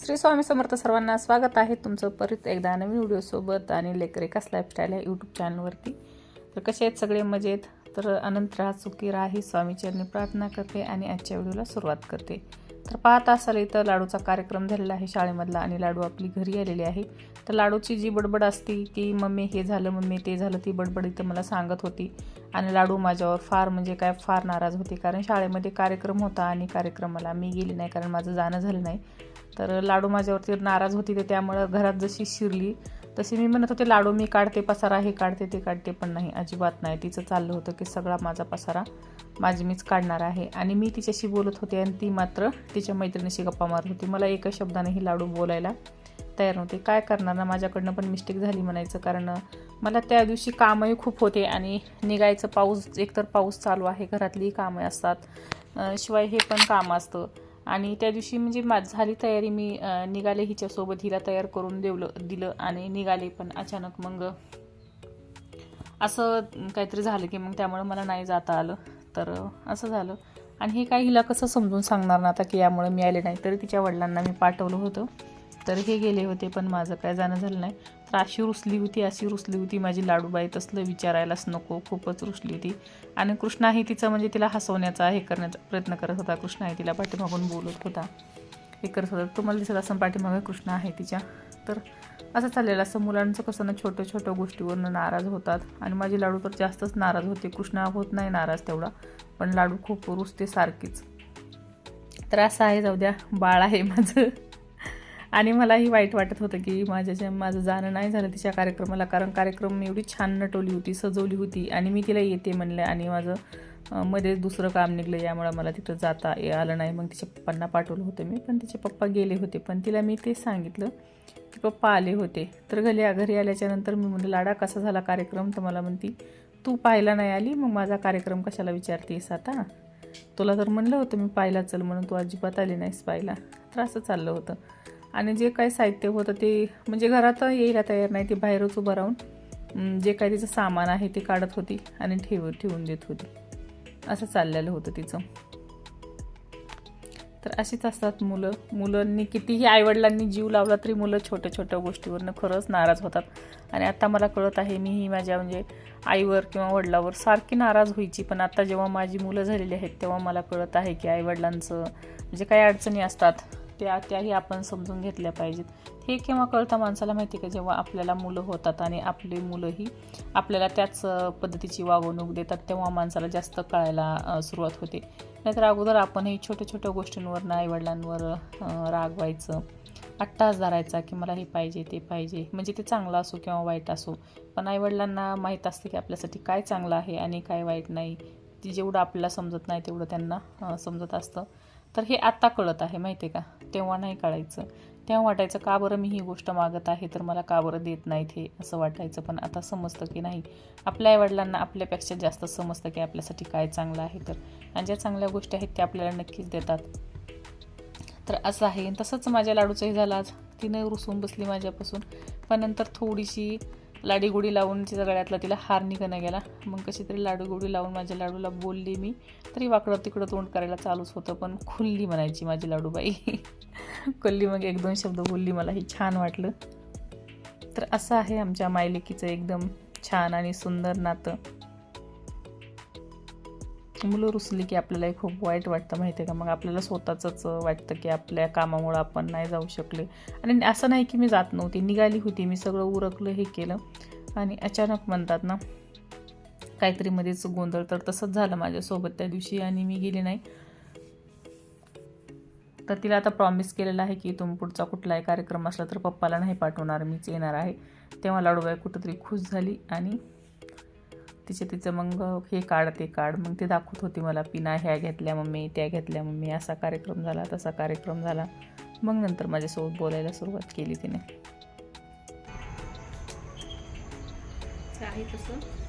श्री स्वामी समर्थ सर्वांना स्वागत आहे तुमचं परत एकदा नवीन व्हिडिओसोबत आणि लेकरेकास लाईफस्टाईल या यूट्यूब चॅनलवरती तर कसे आहेत सगळे मजेत? तर अनंत राहा चुकी राही स्वामीचरणी प्रार्थना करते आणि आजच्या व्हिडिओला सुरुवात करते. तर पाहत असाल इथं लाडूचा कार्यक्रम झालेला आहे शाळेमधला आणि लाडू आपली घरी आलेली आहे. तर लाडूची जी बडबड असती की मम्मी हे झालं मम्मी ते झालं ती बडबड इथं मला सांगत होती. आणि लाडू माझ्यावर फार म्हणजे काय फार नाराज होती. कारण शाळेमध्ये कार्यक्रम होता आणि कार्यक्रमाला मी गेली नाही कारण माझं जाणं झालं नाही. तर लाडू माझ्यावरती नाराज होती ते त्यामुळं घरात जशी शिरली तशी मी म्हणत होते लाडू मी काढते पसारा हे काढते ते काढते. पण नाही अजिबात नाही. तिचं चाललं होतं की सगळा माझा पसारा माझी मीच काढणार आहे. आणि मी तिच्याशी बोलत होते आणि ती मात्र तिच्या मैत्रिणीशी गप्पा मारत होती. मला एका शब्दाने ही लाडू बोलायला तयार नव्हते. काय करणार ना माझ्याकडनं पण मिस्टेक झाली म्हणायचं. कारण मला त्या दिवशी कामही खूप होते आणि निघायचं पाऊस एकतर पाऊस चालू आहे घरातलीही कामं असतात. शिवाय हे पण काम असतं. आणि त्या दिवशी म्हणजे मा झाली तयारी मी निघाले हिच्यासोबत हिला तयार करून देवलं दिलं आणि निघाले. पण अचानक मग असं काहीतरी झालं की मग त्यामुळं मला नाही जाता आलं. तर असं झालं. आणि हे काय हिला कसं समजून सांगणार ना आता की यामुळे मी आले नाही? तरी तिच्या वडिलांना मी पाठवलं होतं. तर हे गेले होते पण माझं काय जाणं झालं नाही. तर अशी रुसली होती अशी रुसली होती माझी लाडूबाई. तसलं विचारायलाच नको खूपच रुसली होती. आणि कृष्णाही तिचा म्हणजे तिला हसवण्याचा हे करण्याचा प्रयत्न करत होता. कृष्णाही तिला पाठीमागून बोलत होता. हे करत होता. तुम्हाला दिसत असं पाठीमागे कृष्ण आहे तिच्या. तर असं चाललेलं असं मुलांचं कसं ना छोट्या छोट्या गोष्टीवरनं नाराज होतात. आणि माझी लाडू तर जास्तच नाराज होते. कृष्णा होत नाही नाराज तेवढा. पण लाडू खूप रुसते सारखीच. तर असं आहे. जाऊ द्या. बाळ आहे माझं. आणि मलाही वाईट वाटत होतं की माझ्या माझं जाणं नाही झालं तिच्या कार्यक्रमाला कारण कार्यक्रम मी एवढी छान नटवली होती सजवली होती आणि मी तिला येते म्हणलं आणि माझं मध्ये दुसरं काम निघलं यामुळे मला तिथं जाता ये- आलं नाही. मग तिच्या पप्पांना पाठवलं होतं मी पण तिचे पप्पा गेले होते. पण तिला मी ते सांगितलं की पप्पा आले होते. तर घरी घरी आल्याच्यानंतर मी म्हणलं लाडा कसा झाला कार्यक्रम? तर मला म्हणती तू पाहायला नाही आली मग माझा कार्यक्रम कशाला विचारतेस आता? तुला तर म्हणलं होतं मी पाहिला चल म्हणून तू अजिबात आली नाहीस पाहिला तर असं चाललं होतं. आणि जे काही साहित्य होतं ते म्हणजे घरात यायला तयार नाही ते बाहेरच उभं राहून जे काही तिचं सामान आहे ते काढत होती आणि ठेव ठेवून देत होती. असं चाललेलं होतं तिचं. तर अशीच असतात मुलं. मुलांनी कितीही आईवडिलांनी जीव लावला तरी मुलं छोट्या छोट्या गोष्टीवरनं खरंच नाराज होतात. आणि आता मला कळत आहे मी ही माझ्या म्हणजे आईवर किंवा वडिलावर सारखी नाराज व्हायची. पण आता जेव्हा माझी मुलं झालेली आहेत तेव्हा मला कळत आहे की आईवडिलांचं म्हणजे काही अडचणी असतात. त्या त्याही आपण समजून घेतल्या पाहिजेत. हे केव्हा कळतं माणसाला माहिती आहे का? जेव्हा आपल्याला मुलं होतात आणि आपली मुलंही आपल्याला त्याच पद्धतीची वागवणूक देतात तेव्हा माणसाला जास्त कळायला सुरुवात होते. नाहीतर अगोदर आपणही छोट्या छोट्या गोष्टींवर आईवडिलांवर रागवायचं अट्टास धरायचा की मला हे पाहिजे ते पाहिजे. म्हणजे ते चांगलं असो किंवा वाईट असो. पण आईवडिलांना माहीत असतं की आपल्यासाठी काय चांगलं आहे आणि काय वाईट नाही. ती जेवढं आपल्याला समजत नाही तेवढं त्यांना समजत असतं. तर हे आत्ता कळत आहे माहिती आहे का? तेव्हा नाही कळायचं. तेव्हा वाटायचं का बरं मी ही गोष्ट मागत आहे तर मला का बरं देत नाहीत हे? असं वाटायचं पण आता समजतं की नाही. आपल्या आईवडिलांना आपल्यापेक्षा जास्त समजतं की आपल्यासाठी काय चांगलं आहे तर. आणि ज्या चांगल्या गोष्टी आहेत त्या आपल्याला नक्कीच देतात. तर असं आहे. तसंच माझ्या लाडूचंही झालं आज. तिनं रुसून बसली माझ्यापासून. पण नंतर थोडीशी लाडीगुडी लावून तिच्या गळ्यातला तिला हार निघणं गेला. मग कशी तरी लाडूगुडी लावून माझ्या लाडूला बोलली मी. तरी वाकडं तिकडं तोंड करायला चालूच होतं पण खुल्ली म्हणायची माझी लाडूबाई. खुल्ली मग एक दोन शब्द बोलली मला ही छान वाटलं. तर असं आहे आमच्या मायलेकीचं एकदम छान आणि सुंदर नातं. मुलं रुसली की आपल्यालाही खूप वाईट वाटतं माहिती आहे का? मग आपल्याला स्वतःचंच वाटतं की आपल्या कामामुळं आपण नाही जाऊ शकले. आणि असं नाही की मी जात नव्हती निघाली होती. मी सगळं उरकलं हे केलं. आणि अचानक म्हणतात ना काहीतरी मध्येच गोंधळ. तर तसंच झालं माझ्यासोबत त्या दिवशी आणि मी गेली नाही. तर तिला आता प्रॉमिस केलेलं आहे की तुम पुढचा कुठलाही कार्यक्रम असला तर पप्पाला नाही पाठवणार मीच येणार आहे. तेव्हा लाडूबाई कुठंतरी खुश झाली आणि तिचे तिचं मग हे काढ ते काढ. मग ते दाखवत होती मला पिना ह्या घेतल्या मम्मी त्या घेतल्या मम्मी. असा कार्यक्रम झाला तसा कार्यक्रम झाला. मग नंतर माझ्यासोबत बोलायला सुरुवात केली तिने. आहे तसं.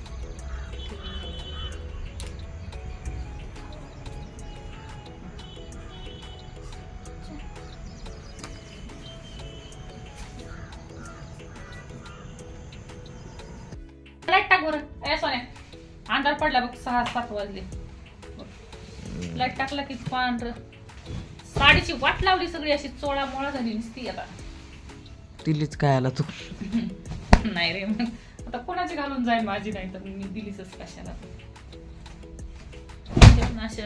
पडला बघ सहा सात वाजले. लाइट टाकला की पांढर. गाडीची वाट लावली सगळी अशी चोळा मोळा झाली नुसती आता. दिलीच काय आला तू? नाही रे मग आता कोणाची घालून जाईल माझी नाही तर मी दिलीच कशाला.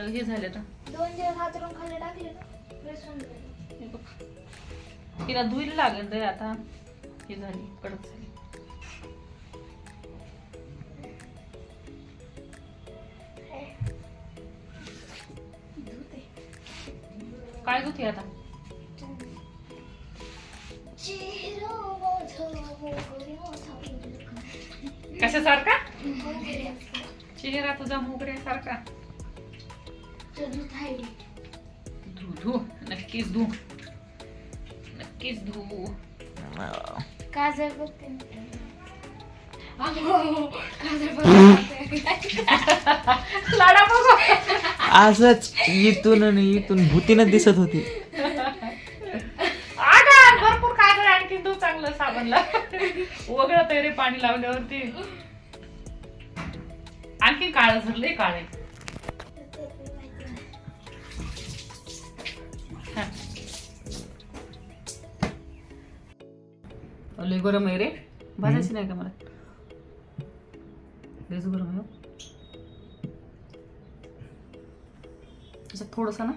हे झाले तर दोन दिवस हातरून खाली टाकले ना तिला धुईल लागेल रे आता. हे झाली कडक झाली. काय धुते आता. कशासारखा. चेहरा तुझा मोगऱ्यासारखा. धु धु नक्कीच धु नक्कीच धु काजळ बघते काजळ बघते. लाडा बघू असंच इथून आणि इथून भूतीनं दिसत होती. आगा भरपूर काजळ आणखी तू चांगलं साबणला. वगळत रे पाणी लावल्यावरती. आणखी काळ झरले काळे लय गरम आहे रे. भाजायची नाही का मला? गरम आहे त्याच्यात थोडस ना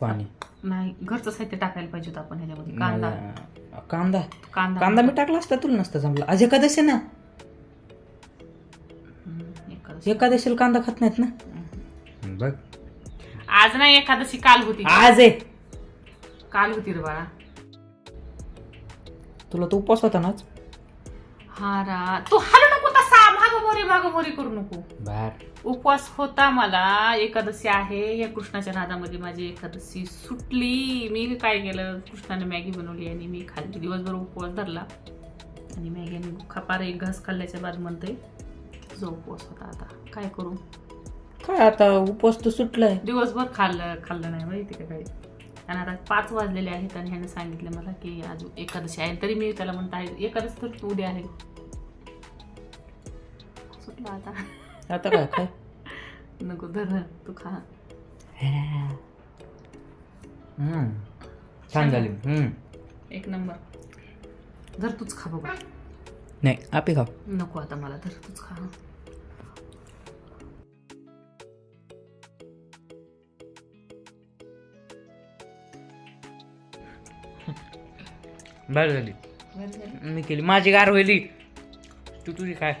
पाणी. नाही घरचं साहित्य टाकायला पाहिजे होतं आपण ह्याच्यामध्ये कांदा. मला- कांदा. कांदा. कांदा मी टाकला असता तुला नसता जमला. आज एकादशी आहे ना? हम्म, एकादशी. एकादशीला कांदा खात नाहीत ना? बघ. आज नाही एकादशी काल होती. आज आहे. काल होती रे बाळा. तुला तो उपवास होता ना हा रा तू हलू नको मोरी माग मोरी करू नको. बाहेर उपवास होता मला एकादशी आहे या कृष्णाच्या नादामध्ये माझी एकादशी सुटली. मी काय केलं? कृष्णाने मॅगी बनवली आणि मी खाल्ली. दिवसभर उपवास धरला. आणि मॅगी आणि खपार एक घास खाल्ल्याच्या बाद म्हणते तुझा उपवास होता आता. काय करू? काय आता? उपवास तर सुटलाय. दिवसभर खाल्लं खाल्लं नाही माहिती का काही. आणि आता पाच वाजलेले आहेत आणि ह्याने सांगितलं मला की आज एकादशी आहे. तरी मी त्याला म्हणत आहे एकादशी तर उद्या आहे. सुटला आता. आता काय काय नको धर तू खा. हम्म. छान झाली. हम्म. एक नंबर. धर तूच खा बघा. नाही आपे खाव नको आता मला धर तूच खा. बरं झालं. मी केली. माझी गार होईली. तू तुझी काय